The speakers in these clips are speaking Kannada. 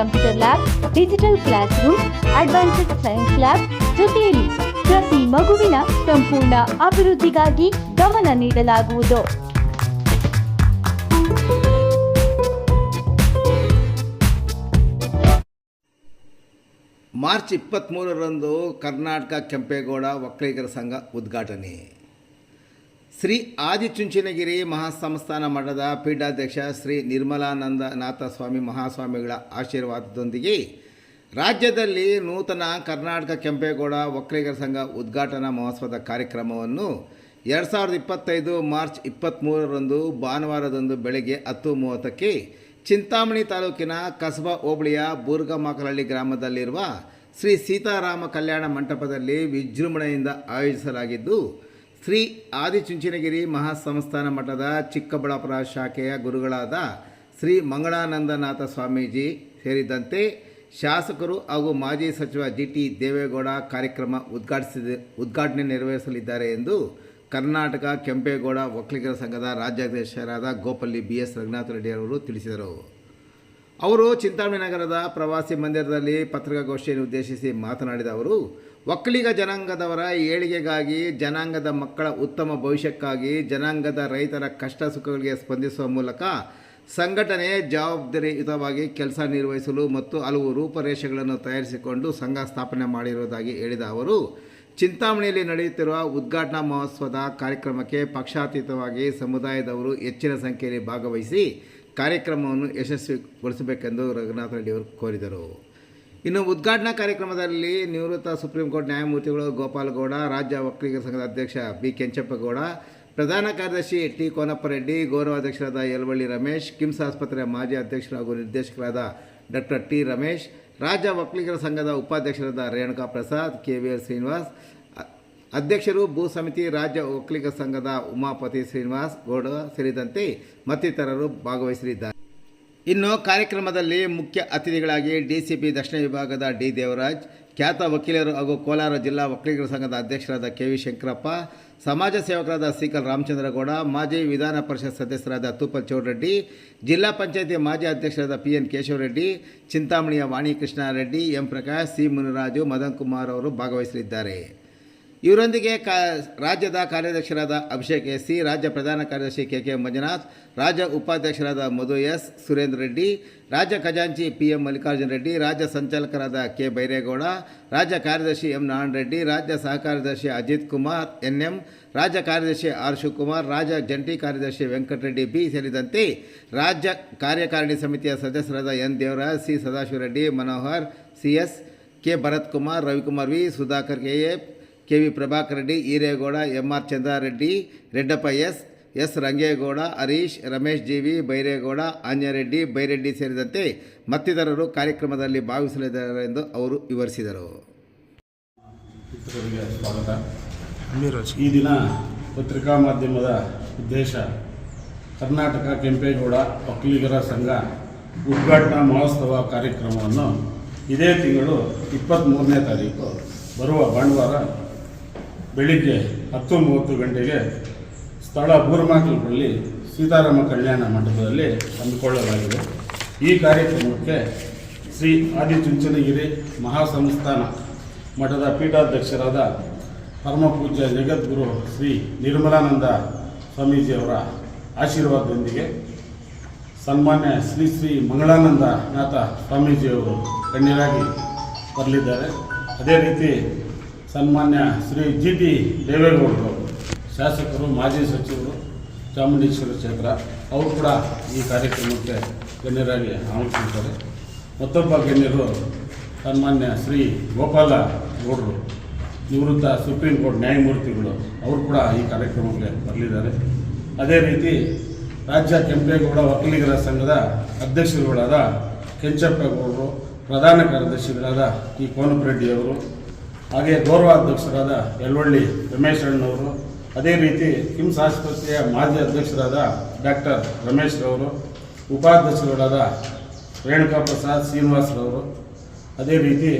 Computer lab digital classroom advanced science lab ಜೊತೆಯಲ್ಲಿ ಪ್ರತಿ ಮಗುವಿನ ಸಂಪೂರ್ಣ ಅಭಿವೃದ್ಧಿಗಾಗಿ ಗಮನ ನೀಡಲಾಗುವುದು. ಮಾರ್ಚ್ ಇಪ್ಪತ್ತ್ಮೂರರಂದು ಕರ್ನಾಟಕ ಕೆಂಪೇಗೌಡ ಒಕ್ಕಲಿಗರ ಸಂಘ ಉದ್ಘಾಟನೆ. ಶ್ರೀ ಆದಿಚುಂಚನಗಿರಿ ಮಹಾಸಂಸ್ಥಾನ ಮಠದ ಪೀಠಾಧ್ಯಕ್ಷ ಶ್ರೀ ನಿರ್ಮಲಾನಂದ ನಾಥ ಸ್ವಾಮಿ ಮಹಾಸ್ವಾಮಿಗಳ ಆಶೀರ್ವಾದದೊಂದಿಗೆ ರಾಜ್ಯದಲ್ಲಿ ನೂತನ ಕರ್ನಾಟಕ ಕೆಂಪೇಗೌಡ ಒಕ್ಕಲಿಗರ ಸಂಘ ಉದ್ಘಾಟನಾ ಮಹೋತ್ಸವದ ಕಾರ್ಯಕ್ರಮವನ್ನು ಎರಡು ಸಾವಿರದ ಇಪ್ಪತ್ತೈದು ಮಾರ್ಚ್ ಇಪ್ಪತ್ತ್ಮೂರರಂದು ಭಾನುವಾರದಂದು ಬೆಳಗ್ಗೆ ಹತ್ತು ಮೂವತ್ತಕ್ಕೆ ಚಿಂತಾಮಣಿ ತಾಲೂಕಿನ ಕಸಬಾ ಹೋಬಳಿಯ ಬೂರ್ಗಮಾಕಲಹಳ್ಳಿ ಗ್ರಾಮದಲ್ಲಿರುವ ಶ್ರೀ ಸೀತಾರಾಮ ಕಲ್ಯಾಣ ಮಂಟಪದಲ್ಲಿ ವಿಜೃಂಭಣೆಯಿಂದ ಆಯೋಜಿಸಲಾಗಿದ್ದು ಶ್ರೀ ಆದಿಚುಂಚನಗಿರಿ ಮಹಾಸಂಸ್ಥಾನ ಮಠದ ಚಿಕ್ಕಬಳ್ಳಾಪುರ ಶಾಖೆಯ ಗುರುಗಳಾದ ಶ್ರೀ ಮಂಗಳಾನಂದನಾಥ ಸ್ವಾಮೀಜಿ ಸೇರಿದಂತೆ ಶಾಸಕರು ಹಾಗೂ ಮಾಜಿ ಸಚಿವ ಜಿ ಟಿ ದೇವೇಗೌಡ ಕಾರ್ಯಕ್ರಮ ಉದ್ಘಾಟಿಸಿದ, ಉದ್ಘಾಟನೆ ನೆರವೇರಿಸಲಿದ್ದಾರೆ ಎಂದು ಕರ್ನಾಟಕ ಕೆಂಪೇಗೌಡ ಒಕ್ಕಲಿಗರ ಸಂಘದ ರಾಜ್ಯಾಧ್ಯಕ್ಷರಾದ ಗೋಪಲ್ಲಿ ಬಿ ಎಸ್ ರಘುನಾಥ ರೆಡ್ಡಿ ಅವರು ತಿಳಿಸಿದರು. ಅವರು ಚಿಂತಾಮಣಿ ನಗರದ ಪ್ರವಾಸಿ ಮಂದಿರದಲ್ಲಿ ಪತ್ರಿಕಾಗೋಷ್ಠಿಯನ್ನು ಉದ್ದೇಶಿಸಿ ಮಾತನಾಡಿದ ಅವರು ಒಕ್ಕಲಿಗ ಜನಾಂಗದವರ ಏಳಿಗೆಗಾಗಿ, ಜನಾಂಗದ ಮಕ್ಕಳ ಉತ್ತಮ ಭವಿಷ್ಯಕ್ಕಾಗಿ, ಜನಾಂಗದ ರೈತರ ಕಷ್ಟ ಸುಖಗಳಿಗೆ ಸ್ಪಂದಿಸುವ ಮೂಲಕ ಸಂಘಟನೆ ಜವಾಬ್ದಾರಿಯುತವಾಗಿ ಕೆಲಸ ನಿರ್ವಹಿಸಲು ಮತ್ತು ಹಲವು ರೂಪರೇಷೆಗಳನ್ನು ತಯಾರಿಸಿಕೊಂಡು ಸಂಘ ಸ್ಥಾಪನೆ ಮಾಡಿರುವುದಾಗಿ ಹೇಳಿದ ಅವರು, ಚಿಂತಾಮಣಿಯಲ್ಲಿ ನಡೆಯುತ್ತಿರುವ ಉದ್ಘಾಟನಾ ಮಹೋತ್ಸವದ ಕಾರ್ಯಕ್ರಮಕ್ಕೆ ಪಕ್ಷಾತೀತವಾಗಿ ಸಮುದಾಯದವರು ಹೆಚ್ಚಿನ ಸಂಖ್ಯೆಯಲ್ಲಿ ಭಾಗವಹಿಸಿ ಕಾರ್ಯಕ್ರಮವನ್ನು ಯಶಸ್ವಿಗೊಳಿಸಬೇಕೆಂದು ರಘುನಾಥ ರೆಡ್ಡಿಯವರು ಕೋರಿದರು. ಇನ್ನು ಉದ್ಘಾಟನಾ ಕಾರ್ಯಕ್ರಮದಲ್ಲಿ ನಿವೃತ್ತ ಸುಪ್ರೀಂ ಕೋರ್ಟ್ ನ್ಯಾಯಮೂರ್ತಿಗಳು ಗೋಪಾಲಗೌಡ ರಾಜ್ಯ ಒಕ್ಕಲಿಗರ ಸಂಘದ ಅಧ್ಯಕ್ಷ ಬಿ ಕೆಂಚಪ್ಪಗೌಡ ಪ್ರಧಾನ ಕಾರ್ಯದರ್ಶಿ ಟಿ ಕೋನಪ್ಪರೆಡ್ಡಿ ಗೌರವಾಧ್ಯಕ್ಷರಾದ ಯಲವಳ್ಳಿ ರಮೇಶ್, ಕಿಮ್ಸ್ ಆಸ್ಪತ್ರೆಯ ಮಾಜಿ ಅಧ್ಯಕ್ಷರು ಹಾಗೂ ನಿರ್ದೇಶಕರಾದ ಡಾಕ್ಟರ್ ಟಿ ರಮೇಶ್, ರಾಜ್ಯ ಒಕ್ಕಲಿಗರ ಸಂಘದ ಉಪಾಧ್ಯಕ್ಷರಾದ Renuka Prasad, K V R Srinivas, ಅಧ್ಯಕ್ಷರು ಭೂ ಸಮಿತಿ, ರಾಜ್ಯ ಒಕ್ಕಲಿಗ ಸಂಘದ ಉಮಾಪತಿ ಶ್ರೀನಿವಾಸ್ ಗೌಡ ಸೇರಿದಂತೆ ಮತ್ತಿತರರು ಭಾಗವಹಿಸಲಿದ್ದಾರೆ. ಇನ್ನು ಕಾರ್ಯಕ್ರಮದಲ್ಲಿ ಮುಖ್ಯ ಅತಿಥಿಗಳಾಗಿ ಡಿಸಿಪಿ ದಕ್ಷಿಣ ವಿಭಾಗದ ಡಿ ದೇವರಾಜ್, ಖ್ಯಾತ ವಕೀಲರು ಹಾಗೂ ಕೋಲಾರ ಜಿಲ್ಲಾ ವಕೀಲರ ಸಂಘದ ಅಧ್ಯಕ್ಷರಾದ ಕೆ ವಿ ಶಂಕರಪ್ಪ, ಸಮಾಜ ಸೇವಕರಾದ ಸಿಕಲ್ ರಾಮಚಂದ್ರಗೌಡ, ಮಾಜಿ ವಿಧಾನ ಪರಿಷತ್ ಸದಸ್ಯರಾದ ತೂಪಲ್ ಚೌಡರೆಡ್ಡಿ, ಜಿಲ್ಲಾ ಪಂಚಾಯತಿ ಮಾಜಿ ಅಧ್ಯಕ್ಷರಾದ ಪಿ ಎನ್ ಕೇಶವರೆಡ್ಡಿ, ಚಿಂತಾಮಣಿಯ ವಾಣಿ ಕೃಷ್ಣಾರೆಡ್ಡಿ ಎಂ ಪ್ರಕಾಶ್, ಸಿ ಮುನಿರಾಜು, ಮದನ್ ಕುಮಾರ್ ಅವರು ಭಾಗವಹಿಸಲಿದ್ದಾರೆ. ಇವರೊಂದಿಗೆ ಕಾ, ರಾಜ್ಯದ ಕಾರ್ಯಾಧ್ಯಕ್ಷರಾದ ಅಭಿಷೇಕ್ ಎಸ್ ಸಿ, ರಾಜ್ಯ ಪ್ರಧಾನ ಕಾರ್ಯದರ್ಶಿ ಕೆ ಕೆ ಮಂಜುನಾಥ್, ರಾಜ್ಯ ಉಪಾಧ್ಯಕ್ಷರಾದ ಮಧು ಎಸ್ ಸುರೇಂದ್ರ ರೆಡ್ಡಿ, ರಾಜ್ಯ ಖಜಾಂಚಿ ಪಿ ಎಂ ಮಲ್ಲಿಕಾರ್ಜುನ ರೆಡ್ಡಿ, ರಾಜ್ಯ ಸಂಚಾಲಕರಾದ ಕೆ ಬೈರೇಗೌಡ, ರಾಜ್ಯ ಕಾರ್ಯದರ್ಶಿ ಎಂ ನಾರಾಯಣ ರೆಡ್ಡಿ, ರಾಜ್ಯ ಸಹ ಕಾರ್ಯದರ್ಶಿ ಅಜಿತ್ ಕುಮಾರ್ ಎನ್ ಎಂ ರಾಜ್ಯ ಕಾರ್ಯದರ್ಶಿ ಆರ್ ಶಿವಕುಮಾರ್, ರಾಜ್ಯ ಜಂಟಿ ಕಾರ್ಯದರ್ಶಿ ವೆಂಕಟರೆಡ್ಡಿ ಬಿ ಸೇರಿದಂತೆ ರಾಜ್ಯ ಕಾರ್ಯಕಾರಿಣಿ ಸಮಿತಿಯ ಸದಸ್ಯರಾದ N Devaraj, C Sadashivareddy Manohar, C S K Bharath Kumar Ravikumar V, Sudhakar K A K V Prabhakar Reddy Eregowda M R Chandrareddy Reddappa S S Rangegowda Harish Ramesh G V Byregowda Anjareddy Byreddy ಸೇರಿದಂತೆ ಮತ್ತಿತರರು ಕಾರ್ಯಕ್ರಮದಲ್ಲಿ ಭಾಗವಹಿಸಲಿದ್ದಾರೆ ಎಂದು ಅವರು ವಿವರಿಸಿದರು. ಈ ದಿನ ಪತ್ರಿಕಾ ಮಾಧ್ಯಮದ ಉದ್ದೇಶ ಕರ್ನಾಟಕ ಕೆಂಪೇಗೌಡ ಒಕ್ಕಲಿಗರ ಸಂಘ ಉದ್ಘಾಟನಾ ಮಹೋತ್ಸವ ಕಾರ್ಯಕ್ರಮವನ್ನು ಇದೇ ತಿಂಗಳು ಇಪ್ಪತ್ತ್ಮೂರನೇ ತಾರೀಕು ಬರುವ ಭಾನುವಾರ ಬೆಳಿಗ್ಗೆ ಹತ್ತು ಮೂವತ್ತು ಗಂಟೆಗೆ ಸ್ಥಳ ಬೂರ್ಮಾಕಲ್ಪಲ್ಲಿ ಸೀತಾರಾಮ ಕಲ್ಯಾಣ ಮಂಟಪದಲ್ಲಿ ಹಮ್ಮಿಕೊಳ್ಳಲಾಗಿದೆ. ಈ ಕಾರ್ಯಕ್ರಮಕ್ಕೆ ಶ್ರೀ ಆದಿಚುಂಚನಗಿರಿ ಮಹಾಸಂಸ್ಥಾನ ಮಠದ ಪೀಠಾಧ್ಯಕ್ಷರಾದ ಪರಮಪೂಜ್ಯ ಜಗದ್ಗುರು ಶ್ರೀ ನಿರ್ಮಲಾನಂದ ಸ್ವಾಮೀಜಿಯವರ ಆಶೀರ್ವಾದದೊಂದಿಗೆ ಸನ್ಮಾನ್ಯ ಶ್ರೀ ಶ್ರೀ ಮಂಗಳಾನಂದ ನಾಥ ಸ್ವಾಮೀಜಿಯವರು ಗಣ್ಯರಾಗಿ ಬರಲಿದ್ದಾರೆ. ಅದೇ ರೀತಿ ಸನ್ಮಾನ್ಯ ಶ್ರೀ ಜಿ ಟಿ ದೇವೇಗೌಡರು, ಶಾಸಕರು, ಮಾಜಿ ಸಚಿವರು, ಚಾಮುಂಡೇಶ್ವರಿ ಕ್ಷೇತ್ರ, ಅವರು ಕೂಡ ಈ ಕಾರ್ಯಕ್ರಮಕ್ಕೆ ಗಣ್ಯರಾಗಿ ಆಮಂತ್ರಿಸಿದ್ದಾರೆ ಮತ್ತೊಬ್ಬ ಗಣ್ಯರು ಸನ್ಮಾನ್ಯ ಶ್ರೀ ಗೋಪಾಲ ಗೌಡರು, ನಿವೃತ್ತ ಸುಪ್ರೀಂ ಕೋರ್ಟ್ ನ್ಯಾಯಮೂರ್ತಿಗಳು, ಅವರು ಕೂಡ ಈ ಕಾರ್ಯಕ್ರಮಕ್ಕೆ ಬರಲಿದ್ದಾರೆ. ಅದೇ ರೀತಿ ರಾಜ್ಯ ಕೆಂಪೇಗೌಡ ಒಕ್ಕಲಿಗರ ಸಂಘದ ಅಧ್ಯಕ್ಷರುಗಳಾದ ಕೆಂಚಪ್ಪಗೌಡರು ಪ್ರಧಾನ ಕಾರ್ಯದರ್ಶಿಗಳಾದ ಟಿ ಕೋನಪರೆಡ್ಡಿಯವರು ಹಾಗೆ ಗೌರವಾಧ್ಯಕ್ಷರಾದ ಯಲ್ವಳ್ಳಿ ರಮೇಶ್ ಅಣ್ಣವರು, ಅದೇ ರೀತಿ ಕಿಮ್ಸ್ ಆಸ್ಪತ್ರೆಯ ಮಾಜಿ ಅಧ್ಯಕ್ಷರಾದ ಡಾಕ್ಟರ್ ರಮೇಶ್ ರವರು, ಉಪಾಧ್ಯಕ್ಷರುಗಳಾದ ರೇಣುಕಾ ಪ್ರಸಾದ್ ಶ್ರೀನಿವಾಸರವರು ಅದೇ ರೀತಿ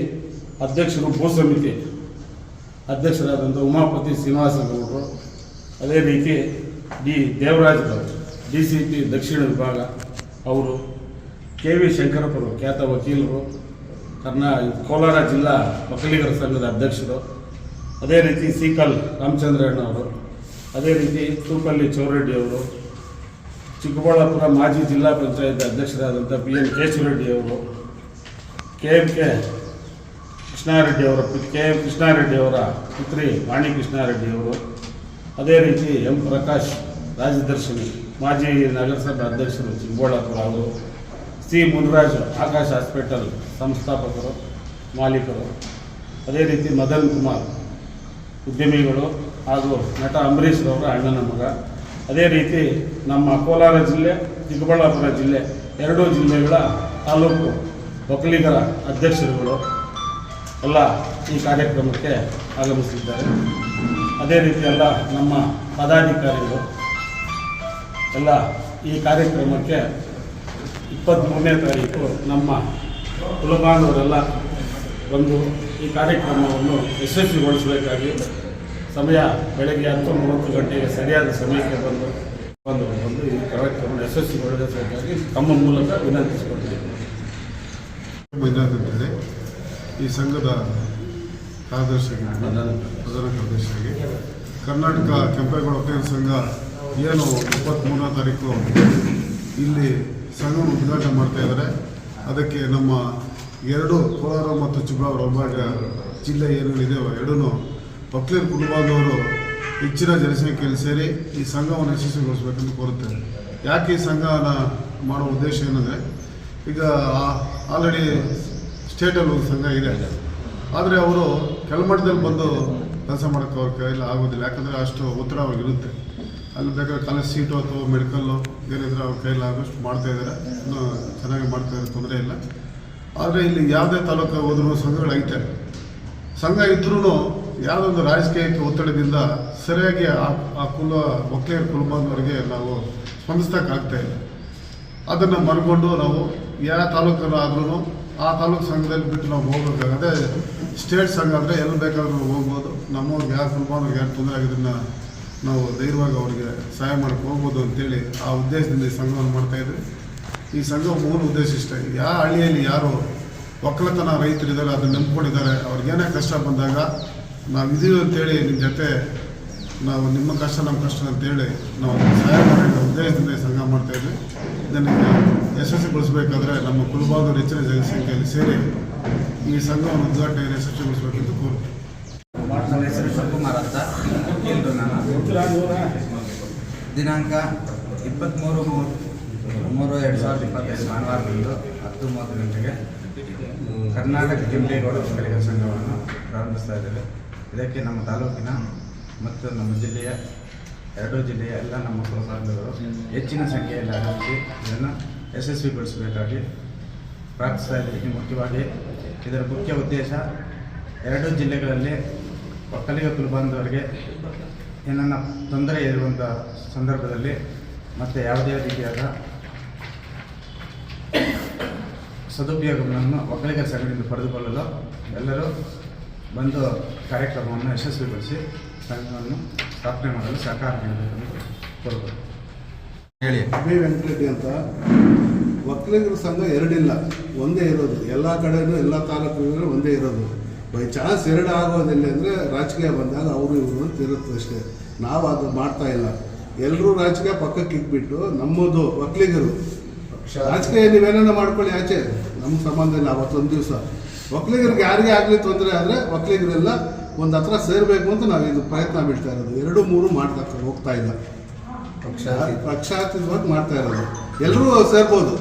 ಅಧ್ಯಕ್ಷರು ಭೂ ಸಮಿತಿ ಅಧ್ಯಕ್ಷರಾದಂಥ ಉಮಾಪತಿ ಶ್ರೀನಿವಾಸಗೌಡರು ಅದೇ ರೀತಿ ಡಿ ದೇವರಾಜರವರು ಡಿ ಸಿ ಪಿ ದಕ್ಷಿಣ ವಿಭಾಗ, ಅವರು ಕೆ ವಿ ಶಂಕರಪ್ಪರು ಖ್ಯಾತ ವಕೀಲರು ಕರ್ನಾ, ಕೋಲಾರ ಜಿಲ್ಲಾ ಒಕ್ಕಲಿಗರ ಸಂಘದ ಅಧ್ಯಕ್ಷರು, ಅದೇ ರೀತಿ ಸೀಕಲ್ ರಾಮಚಂದ್ರಣ್ಣವರು ಅದೇ ರೀತಿ ತೂಪಲ್ಲಿ ಚೌರೆಡ್ಡಿ ಅವರು, ಚಿಕ್ಕಬಳ್ಳಾಪುರ ಮಾಜಿ ಜಿಲ್ಲಾ ಪಂಚಾಯತ್ ಅಧ್ಯಕ್ಷರಾದಂಥ ಪಿ ಎನ್ ಕೇಶವರೆಡ್ಡಿ ಅವರು ಕೆ ಎಂ ಕೆ ಕೃಷ್ಣಾರೆಡ್ಡಿ ಅವರ ಪು- ಕೆ ಎಂ ಕೃಷ್ಣಾರೆಡ್ಡಿ ಅವರ ಪುತ್ರಿ ವಾಣಿ ಕೃಷ್ಣಾರೆಡ್ಡಿ ಅವರು, ಅದೇ ರೀತಿ ಎಂ ಪ್ರಕಾಶ್ ರಾಜದರ್ಶಿನಿ, ಮಾಜಿ ನಗರಸಭೆ ಅಧ್ಯಕ್ಷರು ಚಿಕ್ಕಬಳ್ಳಾಪುರ ಅವರು ಸಿ ಮುನ್ರಾಜ್ ಆಕಾಶ್ ಹಾಸ್ಪಿಟಲ್ ಸಂಸ್ಥಾಪಕರು, ಮಾಲೀಕರು, ಅದೇ ರೀತಿ ಮದನ್ ಕುಮಾರ್ ಉದ್ಯಮಿಗಳು ಹಾಗೂ ನಟ ಅಂಬರೀಶ್ ಅವರ ಅಣ್ಣನ ಮಗ. ಅದೇ ರೀತಿ ನಮ್ಮ ಕೋಲಾರ ಜಿಲ್ಲೆ, ಚಿಕ್ಕಬಳ್ಳಾಪುರ ಜಿಲ್ಲೆ ಎರಡೂ ಜಿಲ್ಲೆಗಳ ತಾಲೂಕು ಒಕ್ಕಲಿಗರ ಅಧ್ಯಕ್ಷರುಗಳು ಎಲ್ಲ ಈ ಕಾರ್ಯಕ್ರಮಕ್ಕೆ ಆಗಮಿಸಿದ್ದಾರೆ. ಅದೇ ರೀತಿ ಎಲ್ಲ ನಮ್ಮ ಪದಾಧಿಕಾರಿಗಳು ಎಲ್ಲ ಈ ಕಾರ್ಯಕ್ರಮಕ್ಕೆ ಇಪ್ಪತ್ತ್ಮೂರನೇ ತಾರೀಕು ನಮ್ಮ ಕುಲಬಾನವರೆಲ್ಲ ಬಂದು ಈ ಕಾರ್ಯಕ್ರಮವನ್ನು ಯಶಸ್ವಿಗೊಳಿಸಬೇಕಾಗಿ ಸಮಯ ಬೆಳಗ್ಗೆ ಹತ್ತು ಮೂವತ್ತು ಗಂಟೆಗೆ ಸರಿಯಾದ ಸಮಯಕ್ಕೆ ಬಂದು ಬಂದು ಬಂದು ಈ ಕಾರ್ಯಕ್ರಮ ಯಶಸ್ವಿಗೊಳಿಸಬೇಕಾಗಿ ತಮ್ಮ ಮೂಲಕ ವಿನಂತಿಸಿಕೊಂಡಿದ್ದೇನೆ ಈ ಸಂಘದ ಕಾರ್ಯದರ್ಶಿಗೆ ಕರ್ನಾಟಕ ಕೆಂಪೇಗೌಡ ಸಂಘ ಏನು ಇಪ್ಪತ್ತ್ಮೂರನೇ ತಾರೀಕು ಇಲ್ಲಿ ಸಂಘವನ್ನು ಉದ್ಘಾಟನೆ ಮಾಡ್ತಾ ಇದ್ದಾರೆ. ಅದಕ್ಕೆ ನಮ್ಮ ಎರಡು ಕೋಲಾರ ಮತ್ತು ಚಿಕ್ಕಬಳ್ಳಾಪುರ ವಿಭಾಗ ಜಿಲ್ಲೆ ಏನೇನಿದೆ ಎರಡೂ ಪಕ್ಲೇರ್ ಕುಟುಂಬದವರು ಹೆಚ್ಚಿನ ಜನಸಂಖ್ಯೆಯಲ್ಲಿ ಸೇರಿ ಈ ಸಂಘವನ್ನು ಯಶಸ್ವಿಗೊಳಿಸಬೇಕೆಂದು ಕೋರುತ್ತೇವೆ ಯಾಕೆ ಈ ಸಂಘನ ಮಾಡೋ ಉದ್ದೇಶ ಏನಂದರೆ, ಈಗ ಆಲ್ರೆಡಿ ಸ್ಟೇಟಲ್ಲಿ ಒಂದು ಸಂಘ ಇದೆ. ಆದರೆ ಅವರು ಕೆಳಮಟ್ಟದಲ್ಲಿ ಬಂದು ಕೆಲಸ ಮಾಡೋಕ್ಕೆ ಅವ್ರ ಕೈಯಲ್ಲಿ ಆಗೋದಿಲ್ಲ. ಯಾಕಂದರೆ ಅಷ್ಟು ಒತ್ತಡ ಅವ್ರಿಗಿರುತ್ತೆ ಅಲ್ಲಿ ಬೇಕಾದ್ರೆ ಕಾಲೇಜ್ ಸೀಟು ಅಥವಾ ಮೆಡಿಕಲ್ಲು ಏನಿದ್ರೆ ಅವ್ರ ಕೈಯಲ್ಲಿ ಆದಷ್ಟು ಮಾಡ್ತಾ ಇದ್ದಾರೆ. ಇನ್ನೂ ಚೆನ್ನಾಗಿ ಮಾಡ್ತಾ ಇದ್ದಾರೆ, ತೊಂದರೆ ಇಲ್ಲ. ಆದರೆ ಇಲ್ಲಿ ಯಾವುದೇ ತಾಲೂಕು ಹೋದ್ರೂ ಸಂಘಗಳೈತೆ ಸಂಘ ಇದ್ರೂ ಯಾವುದೊಂದು ರಾಜಕೀಯಕ್ಕೆ ಒತ್ತಡದಿಂದ ಸರಿಯಾಗಿ ಆ ಆ ಕುಲ, ಒಕ್ಕಲಿಗರ ಕುಲಬಾಂಧವರಿಗೆ ನಾವು ಸ್ಪಂದಿಸ್ತಕ್ಕಾಗ್ತಾ ಇಲ್ಲ. ಅದನ್ನು ಮರ್ಕೊಂಡು ನಾವು ಯಾವ ತಾಲೂಕಲ್ಲಿ ಆದ್ರೂ ಆ ತಾಲೂಕು ಸಂಘದಲ್ಲಿ ಬಿಟ್ಟು ನಾವು ಹೋಗ್ಬೇಕಾಗ ಅದೇ ಸ್ಟೇಟ್ ಸಂಘ ಅಂದರೆ ಎಲ್ಲಿ ಬೇಕಾದ್ರೂ ಹೋಗ್ಬೋದು. ನಮ್ಮವ್ರಿಗೆ ಯಾರು ಕುಲಬಾಂಧವ್ರಿಗೆ ಯಾರು ತೊಂದರೆ ಆಗಿದ್ದನ್ನು ನಾವು ಧೈರ್ಯವಾಗಿ ಅವರಿಗೆ ಸಹಾಯ ಮಾಡಕ್ಕೆ ಹೋಗ್ಬೋದು ಅಂತೇಳಿ ಆ ಉದ್ದೇಶದಿಂದ ಈ ಸಂಘವನ್ನು ಮಾಡ್ತಾ ಇದ್ದೀವಿ ಈ ಸಂಘ ಮೂಲ ಉದ್ದೇಶ ಇಷ್ಟ. ಯಾವ ಹಳ್ಳಿಯಲ್ಲಿ ಯಾರು ಒಕ್ಕಲತನ ರೈತರಿದ್ದಾರೆ, ಅದನ್ನು ನಂಬ್ಕೊಂಡಿದ್ದಾರೆ ಅವ್ರಿಗೇನೇ ಕಷ್ಟ ಬಂದಾಗ ನಾವು ಇದೀವಿ ಅಂತೇಳಿ ನಿಮ್ಮ ಜೊತೆ ನಾವು ನಿಮ್ಮ ಕಷ್ಟ ನಮ್ಮ ಕಷ್ಟ ಅಂತೇಳಿ ನಾವು ಸಹಾಯ ಮಾಡೋ ಉದ್ದೇಶದಿಂದ ಈ ಸಂಘ ಮಾಡ್ತಾ ಇದ್ವಿ. ಇದನ್ನು ಯಶಸ್ವಿಗೊಳಿಸಬೇಕಾದ್ರೆ ನಮ್ಮ ಕುಲಬಾಧವರು ಹೆಚ್ಚಿನ ಜನಸಂಖ್ಯೆಯಲ್ಲಿ ಸೇರಿ ಈ ಸಂಘವನ್ನು ಉದ್ಘಾಟನೆ ಯಶಸ್ವಿಗೊಳಿಸಬೇಕೆಂದು ಕೋರುತ್ತೇವೆ ನನ್ನ ಹೆಸರು ಶಿವಕುಮಾರ್ ಅಂತ. ಇಂದು ನಾನು. ದಿನಾಂಕ ಇಪ್ಪತ್ತ್ಮೂರು ಮೂರು ಮೂರು ಎರಡು ಸಾವಿರದ ಇಪ್ಪತ್ತೈದು ಭಾನುವಾರದಂದು ಹತ್ತು ಮೂವತ್ತು ಗಂಟೆಗೆ ಕರ್ನಾಟಕ ಕೆಂಪೇಗೌಡ ಒಕ್ಕಲಿಗರ ಸಂಘವನ್ನು ಪ್ರಾರಂಭಿಸ್ತಾ ಇದ್ದೇವೆ. ಇದಕ್ಕೆ ನಮ್ಮ ತಾಲೂಕಿನ ಮತ್ತು ನಮ್ಮ ಜಿಲ್ಲೆಯ ಎರಡೂ ಜಿಲ್ಲೆಯ ಎಲ್ಲ ನಮ್ಮ ಕುಲಬಾಂಧವರು ಹೆಚ್ಚಿನ ಸಂಖ್ಯೆಯಲ್ಲಿ ಆಗಿ ಇದನ್ನು ಯಶಸ್ವಿಗೊಳಿಸಬೇಕಾಗಿ ಪ್ರಾರ್ಥಿಸ್ತಾ ಇದ್ದೀವಿ. ಮುಖ್ಯವಾಗಿ ಇದರ ಮುಖ್ಯ ಉದ್ದೇಶ ಎರಡೂ ಜಿಲ್ಲೆಗಳಲ್ಲಿ ಒಕ್ಕಲಿಗ ಬಂದವರಿಗೆ ಏನನ್ನ ತೊಂದರೆ ಇರುವಂಥ ಸಂದರ್ಭದಲ್ಲಿ ಮತ್ತು ಯಾವುದೇ ರೀತಿಯಾದ ಸದುಪಯೋಗವನ್ನು ಒಕ್ಕಲಿಗರ ಸಂಘದಿಂದ ಪಡೆದುಕೊಳ್ಳಲು ಎಲ್ಲರೂ ಬಂದು ಕಾರ್ಯಕ್ರಮವನ್ನು ಯಶಸ್ವಿಗೊಳಿಸಿ ಸಂಘವನ್ನು ಸ್ಥಾಪನೆ ಮಾಡಲು ಸಹಕಾರ ನೀಡಬೇಕೆಂದು ಕೋರಬಹುದು ಹೇಳಿ. ಅಭಿ ವೆಂಕಟರೆಡ್ಡಿ ಅಂತ. ಒಕ್ಕಲಿಗರ ಸಂಘ ಎರಡಿಲ್ಲ ಒಂದೇ ಇರೋದು. ಎಲ್ಲ ಕಡೆಯೂ ಎಲ್ಲ ತಾಲೂಕುಗಳಲ್ಲೂ ಒಂದೇ ಇರೋದು. ಬೈ ಚಾನ್ಸ್ ಎರಡು ಆಗೋದಿಲ್ಲ ಅಂದರೆ ರಾಜಕೀಯ ಬಂದಾಗ ಅವರು ಇವರು ಅಂತ ಇರುತ್ತೆ ಅಷ್ಟೇ. ನಾವು ಅದು ಮಾಡ್ತಾ ಇಲ್ಲ. ಎಲ್ಲರೂ ರಾಜಕೀಯ ಪಕ್ಕಕ್ಕೆ ಇಟ್ಬಿಟ್ಟು ನಮ್ಮದು ಒಕ್ಕಲಿಗರು ರಾಜಕೀಯ ನೀವೇನ ಮಾಡ್ಕೊಳ್ಳಿ ಆಚೆ. ನಮ್ಮ ಸಂಬಂಧ ಇಲ್ಲ ಅವತ್ತೊಂದು ದಿವಸ. ಒಕ್ಕಲಿಗರಿಗೆ ಯಾರಿಗೆ ಆಗಲಿ ತೊಂದರೆ ಆದರೆ ಒಕ್ಕಲಿಗರೆಲ್ಲ ಒಂದು ಹತ್ರ ಸೇರಬೇಕು ಅಂತ ನಾವು ಇದು ಪ್ರಯತ್ನ ಬೀಳ್ತಾ ಇರೋದು. ಎರಡು ಮೂರು ಮಾಡ್ತಾ ಹೋಗ್ತಾ ಇಲ್ಲ. ಪಕ್ಷಾತೀತವಾಗಿ. ಮಾಡ್ತಾ ಇರೋದು. ಎಲ್ಲರೂ ಸೇರ್ಬೋದು.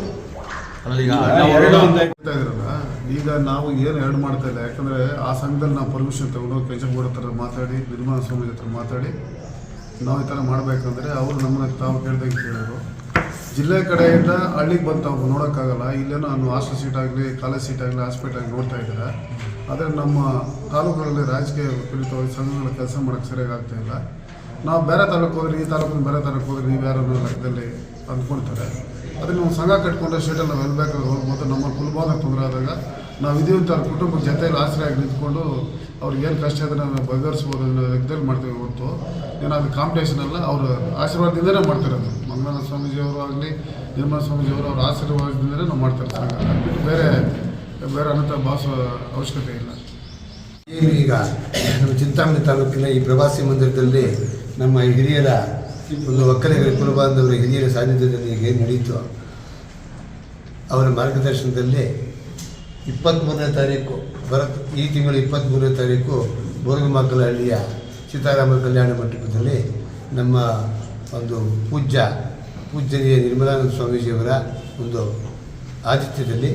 ಈಗ ನಾವು ಏನು ಎರಡು ಮಾಡ್ತಾ ಇಲ್ಲ? ಯಾಕಂದ್ರೆ ಆ ಸಂಘದಲ್ಲಿ ನಾವು ಪರ್ಮಿಷನ್ ತಗೊಂಡು ಕೆಂಚಗೌಡ ಹತ್ರ ಮಾತಾಡಿ ನಿರ್ಮಾಣ ಸ್ವಾಮಿ ಹತ್ರ ಮಾತಾಡಿ ನಾವು ಈ ಥರ ಮಾಡಬೇಕಂದ್ರೆ ಅವರು ನಮ್ಮನ್ನ ತಾವು ಕೇಳ್ದಂಗೆ ಕೇಳೋರು. ಜಿಲ್ಲೆ ಕಡೆಯಿಂದ ಹಳ್ಳಿಗೆ ಬಂದು ತಾವು ನೋಡೋಕ್ಕಾಗಲ್ಲ. ಇಲ್ಲೇನೋ ನಾನು ಹಾಸ್ಟೆಲ್ ಸೀಟ್ ಆಗಲಿ ಕಾಲೇಜ್ ಸೀಟ್ ಆಗಲಿ ಹಾಸ್ಪಿಟಲ್ ನೋಡ್ತಾ ಇದ್ದಾರೆ. ಆದರೆ ನಮ್ಮ ತಾಲೂಕುಗಳಲ್ಲಿ ರಾಜಕೀಯ ಪೀಡಿತವಾಗಿ ಸಂಘಗಳ ಕೆಲಸ ಮಾಡೋಕ್ಕೆ ಸರಿಯಾಗಿ ಆಗ್ತಾ ಇಲ್ಲ. ನಾವು ಬೇರೆ ತಾಲೂಕು ಹೋದ್ರೆ ಈ ತಾಲೂಕಿನ ಬೇರೆ ತಾಲೂಕು ಹೋದ್ರೆ ನೀವು ಯಾರು ಲೆಕ್ಕದಲ್ಲಿ ಅಂದ್ಕೊಳ್ತಾರೆ. ಅದನ್ನ ನಾವು ಸಂಘ ಕಟ್ಕೊಂಡ್ರೆ ಸ್ಟೇಟಲ್ಲಿ ನಾವು ಎಲ್ಲಿ ಹೋಗ್ಬೋದು. ನಮ್ಮ ಕುಲಭಾಗ ತೊಂದರೆ ಆದಾಗ ನಾವು ಇದೀವಿ ಅವ್ರ ಕುಟುಂಬದ ಜೊತೆಯಲ್ಲಿ ಆಶ್ರಯ ನಿಂತ್ಕೊಂಡು ಅವ್ರಿಗೆ ಏನು ಕಷ್ಟ ಇದ್ರೆ ನಾವು ಬಗೆಹರಿಸ್ಬೋದು ಅನ್ನೋ ಲೆಕ್ಕದಲ್ಲಿ ಮಾಡ್ತೀವಿ ಹೊರತು. ಏನಾದ್ರು ಕಾಂಪಿಟೇಷನ್ ಅಲ್ಲ, ಅವ್ರ ಆಶೀರ್ವಾದದಿಂದನೇ ಮಾಡ್ತಿರೋದು. ಮಂಗಳನಾಥ ಸ್ವಾಮೀಜಿಯವರು ಆಗಲಿ, ನಿರ್ಮಲ ಸ್ವಾಮೀಜಿಯವರು ಅವ್ರ ಆಶೀರ್ವಾದದಿಂದಲೇ ನಾವು ಮಾಡ್ತಾರೆ ಸಂಘ. ಬೇರೆ ಬೇರೆ ಅನಂತ ಭಾಷೆ ಅವಶ್ಯಕತೆ ಇಲ್ಲ. ಈಗ ಚಿಂತಾಮಣಿ ತಾಲೂಕಿನ ಈ ಪ್ರವಾಸಿ ಮಂದಿರದಲ್ಲಿ ನಮ್ಮ ಹಿರಿಯರ ಒಂದು ಒಕ್ಕಲಿಗರ ಕುಲಬಾಂಧವರ ಹಿರಿಯರ ಸಾನ್ನಿಧ್ಯದಲ್ಲಿ ಏನು ನಡೀತು ಅವರ ಮಾರ್ಗದರ್ಶನದಲ್ಲಿ ಇಪ್ಪತ್ತ್ಮೂರನೇ ತಾರೀಕು ಬರತ್ ಈ ತಿಂಗಳು ಇಪ್ಪತ್ತ್ಮೂರನೇ ತಾರೀಕು ಬೋರಗಮಕ್ಕಲಹಳ್ಳಿಯ ಸೀತಾರಾಮ ಕಲ್ಯಾಣ ಮಂಟಪದಲ್ಲಿ ನಮ್ಮ ಒಂದು ಪೂಜ್ಯ, ಪೂಜ್ಯನೀಯ ನಿರ್ಮಲಾನಂದ ಸ್ವಾಮೀಜಿಯವರ ಒಂದು ಆತಿಥ್ಯದಲ್ಲಿ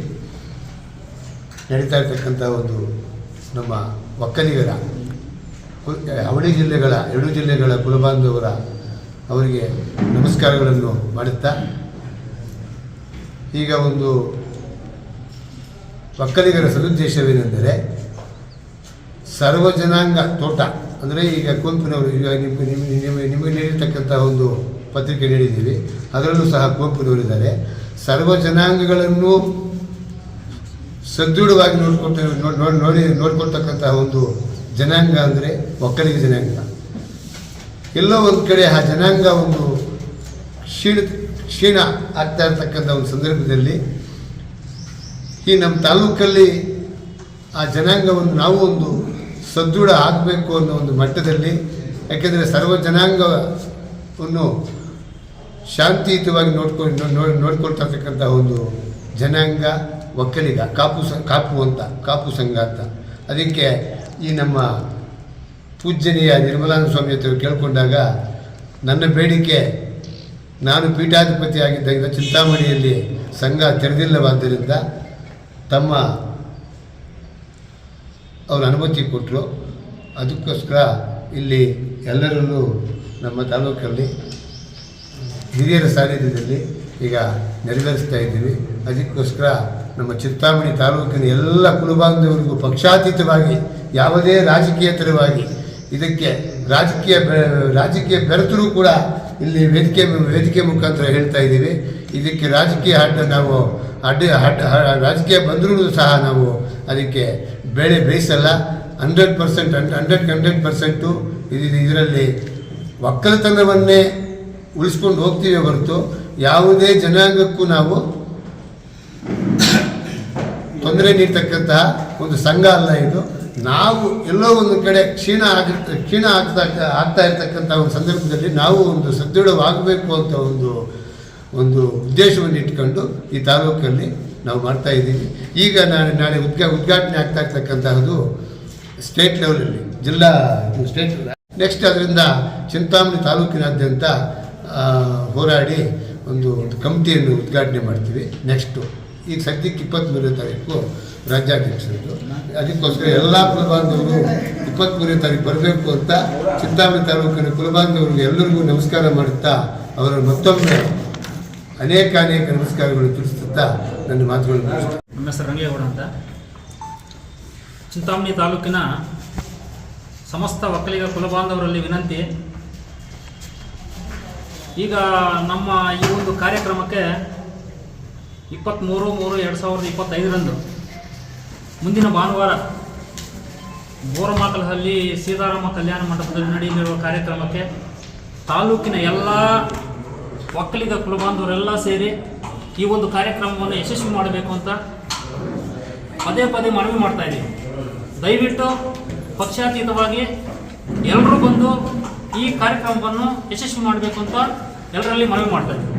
ನಡೀತಾ ಇರ್ತಕ್ಕಂಥ ಒಂದು ನಮ್ಮ ಒಕ್ಕಲಿಗರ ಅವಳಿ ಜಿಲ್ಲೆಗಳ ಎರಡು ಜಿಲ್ಲೆಗಳ ಕುಲಬಾಂಧವರ ಅವರಿಗೆ ನಮಸ್ಕಾರಗಳನ್ನು ಮಾಡುತ್ತಾ, ಈಗ ಒಂದು ಒಕ್ಕಲಿಗರ ಸದುದ್ದೇಶವೇನೆಂದರೆ ಸರ್ವಜನಾಂಗ ತೋಟ, ಅಂದರೆ ಈಗ ಕುವೆಂಪುನವರು ಈಗ ನಿಮ್ಮ ನಿಮ್ಮ- ನಿಮಗೆ ನೀಡಿರ್ತಕ್ಕಂಥ ಒಂದು ಪತ್ರಿಕೆ ನೀಡಿದ್ದೀವಿ, ಅದರಲ್ಲೂ ಸಹ ಕುವೆಂಪುನವರಿದ್ದಾರೆ ಸರ್ವ ಜನಾಂಗಗಳನ್ನು ಸದೃಢವಾಗಿ ನೋಡ್ಕೊಳ್ತ ನೋಡಿ ನೋಡ್ಕೊಳ್ತಕ್ಕಂತಹ ಒಂದು ಜನಾಂಗ ಅಂದರೆ ಒಕ್ಕಲಿಗ ಜನಾಂಗ. ಎಲ್ಲೋ ಒಂದು ಕಡೆ ಆ ಜನಾಂಗ ಒಂದು ಕ್ಷೀಣ ಕ್ಷೀಣ ಆಗ್ತಾ ಇರ್ತಕ್ಕಂಥ ಒಂದು ಸಂದರ್ಭದಲ್ಲಿ ಈ ನಮ್ಮ ತಾಲೂಕಲ್ಲಿ ಆ ಜನಾಂಗವನ್ನು ನಾವು ಒಂದು ಸದೃಢ ಆಗಬೇಕು ಅನ್ನೋ ಒಂದು ಮಟ್ಟದಲ್ಲಿ, ಯಾಕೆಂದರೆ ಸರ್ವ ಜನಾಂಗವನ್ನು ಶಾಂತಿಯುತವಾಗಿ ನೋಡ್ಕೊಂಡು ನೋಡಿ ನೋಡ್ಕೊಳ್ತಾ ಇರ್ತಕ್ಕಂಥ ಒಂದು ಜನಾಂಗ ಒಕ್ಕಲಿಗ, ಕಾಪು ಸ, ಕಾಪು ಅಂತ, ಕಾಪು ಸಂಘ ಅಂತ. ಅದಕ್ಕೆ ಈ ನಮ್ಮ ಪೂಜ್ಯನೀಯ ನಿರ್ಮಲಾನಂದ ಸ್ವಾಮಿ ಹತ್ರ ಕೇಳಿಕೊಂಡಾಗ, ನನ್ನ ಬೇಡಿಕೆ, ನಾನು ಪೀಠಾಧಿಪತಿ ಆಗಿದ್ದಾಗ ಚಿಂತಾಮಣಿಯಲ್ಲಿ ಸಂಘ ತೆರೆದಿಲ್ಲವಾದ್ದರಿಂದ ತಮ್ಮ ಅವರು ಅನುಮತಿ ಕೊಟ್ಟರು. ಅದಕ್ಕೋಸ್ಕರ ಇಲ್ಲಿ ಎಲ್ಲರಲ್ಲೂ ನಮ್ಮ ತಾಲೂಕಲ್ಲಿ ಹಿರಿಯರ ಸಾನ್ನಿಧ್ಯದಲ್ಲಿ ಈಗ ನೆರವೇರಿಸ್ತಾ ಇದ್ದೀವಿ. ಅದಕ್ಕೋಸ್ಕರ ನಮ್ಮ ಚಿಂತಾಮಣಿ ತಾಲೂಕಿನ ಎಲ್ಲ ಕುಲಬಾಂಧವರಿಗೂ ಪಕ್ಷಾತೀತವಾಗಿ, ಯಾವುದೇ ರಾಜಕೀಯತರವಾಗಿ ಇದಕ್ಕೆ ರಾಜಕೀಯ ರಾಜಕೀಯ ಬೆರೆತರೂ ಕೂಡ ಇಲ್ಲಿ ವೇದಿಕೆ ವೇದಿಕೆ ಮುಖಾಂತರ ಹೇಳ್ತಾ ಇದ್ದೀವಿ. ಇದಕ್ಕೆ ರಾಜಕೀಯ ಅಡ್ಡ ನಾವು ಅಡ್ಡ ಅಡ್ಡ ರಾಜಕೀಯ ಬಂದರೂ ಸಹ ನಾವು ಅದಕ್ಕೆ ಬೆಳೆ ಬೇಯಿಸಲ್ಲ. Hundred percent hundred hundred percent ಇದು, ಇದರಲ್ಲಿ ಒಕ್ಕಲತನವನ್ನೇ ಉಳಿಸ್ಕೊಂಡು ಹೋಗ್ತೀವಿ ಹೊರತು. ಯಾವುದೇ ಜನಾಂಗಕ್ಕೂ ನಾವು ತೊಂದರೆ ನೀಡ್ತಕ್ಕಂತಹ ಒಂದು ಸಂಘ ಅಲ್ಲ ಇದು. ನಾವು ಎಲ್ಲೋ ಒಂದು ಕಡೆ ಕ್ಷೀಣ ಆಗಿರ್ತ ಕ್ಷೀಣ ಆಗ್ತಾ ಆಗ್ತಾ ಇರತಕ್ಕಂಥ ಒಂದು ಸಂದರ್ಭದಲ್ಲಿ ನಾವು ಒಂದು ಸದೃಢವಾಗಬೇಕು ಅಂತ ಒಂದು ಒಂದು ಉದ್ದೇಶವನ್ನು ಇಟ್ಕೊಂಡು ಈ ತಾಲೂಕಲ್ಲಿ ನಾವು ಮಾಡ್ತಾ ಇದ್ದೀವಿ. ಈಗ ನಾಳೆ ನಾಳೆ ಉದ್ಘಾ, ಉದ್ಘಾಟನೆ ಆಗ್ತಾ ಇರ್ತಕ್ಕಂತಹದ್ದು ಸ್ಟೇಟ್ ಲೆವೆಲಲ್ಲಿ ಜಿಲ್ಲಾ ಸ್ಟೇಟ್ ನೆಕ್ಸ್ಟ್ ಅದರಿಂದ ಚಿಂತಾಮಣಿ ತಾಲೂಕಿನಾದ್ಯಂತ ಹೋರಾಡಿ ಒಂದು ಒಂದು ಕಮಿಟಿಯನ್ನು ಉದ್ಘಾಟನೆ ಮಾಡ್ತೀವಿ. ನೆಕ್ಸ್ಟು ಈಗ ಸದ್ಯಕ್ಕೆ ಇಪ್ಪತ್ತ್ಮೂರನೇ ತಾರೀಕು ರಾಜ್ಯಾಧ್ಯಕ್ಷರದ್ದು ಅದಕ್ಕೋಸ್ಕರ ಎಲ್ಲ ಕುಲಬಾಂಧವರು ಇಪ್ಪತ್ತ್ಮೂರನೇ ತಾರೀಕು ಬರಬೇಕು ಅಂತ ಚಿಂತಾಮಣಿ ತಾಲೂಕಿನ ಕುಲಬಾಂಧವರಿಗೆ ಎಲ್ಲರಿಗೂ ನಮಸ್ಕಾರ ಮಾಡುತ್ತಾ, ಅವರ ಮತ್ತೊಮ್ಮೆ ಅನೇಕ ಅನೇಕ ನಮಸ್ಕಾರಗಳು ತಿಳಿಸುತ್ತಾ ನನ್ನ ಮಾತುಗಳನ್ನು. ನಮ್ಮ ಹೆಸರು ರಂಗೇಗೌಡ ಅಂತ ಚಿಂತಾಮಣಿ ತಾಲೂಕಿನ ಸಮಸ್ತ ಒಕ್ಕಲಿಗ ಕುಲಬಾಂಧವರಲ್ಲಿ ವಿನಂತಿ ಈಗ ನಮ್ಮ ಈ ಒಂದು ಕಾರ್ಯಕ್ರಮಕ್ಕೆ ಇಪ್ಪತ್ತ್ಮೂರು ಮೂರು, ಎರಡು ಸಾವಿರದ ಇಪ್ಪತ್ತೈದರಂದು, ಮುಂದಿನ ಭಾನುವಾರ, ಬೋರಮಾಕಲಹಳ್ಳಿ ಸೀತಾರಾಮ ಕಲ್ಯಾಣ ಮಂಟಪದಲ್ಲಿ ನಡೆಯಲಿರುವ ಕಾರ್ಯಕ್ರಮಕ್ಕೆ ತಾಲೂಕಿನ ಎಲ್ಲ ಒಕ್ಕಲಿಗ ಕುಲಬಾಂಧವರೆಲ್ಲ ಸೇರಿ ಈ ಒಂದು ಕಾರ್ಯಕ್ರಮವನ್ನು ಯಶಸ್ವಿ ಮಾಡಬೇಕು ಅಂತ ಪದೇ ಪದೇ ಮನವಿ ಮಾಡ್ತಾ ಇದ್ದೀವಿ. ದಯವಿಟ್ಟು ಪಕ್ಷಾತೀತವಾಗಿ ಎಲ್ಲರೂ ಬಂದು ಈ ಕಾರ್ಯಕ್ರಮವನ್ನು ಯಶಸ್ವಿ ಮಾಡಬೇಕು ಅಂತ ಎಲ್ಲರಲ್ಲಿ ಮನವಿ ಮಾಡ್ತಾ ಇದ್ದೀನಿ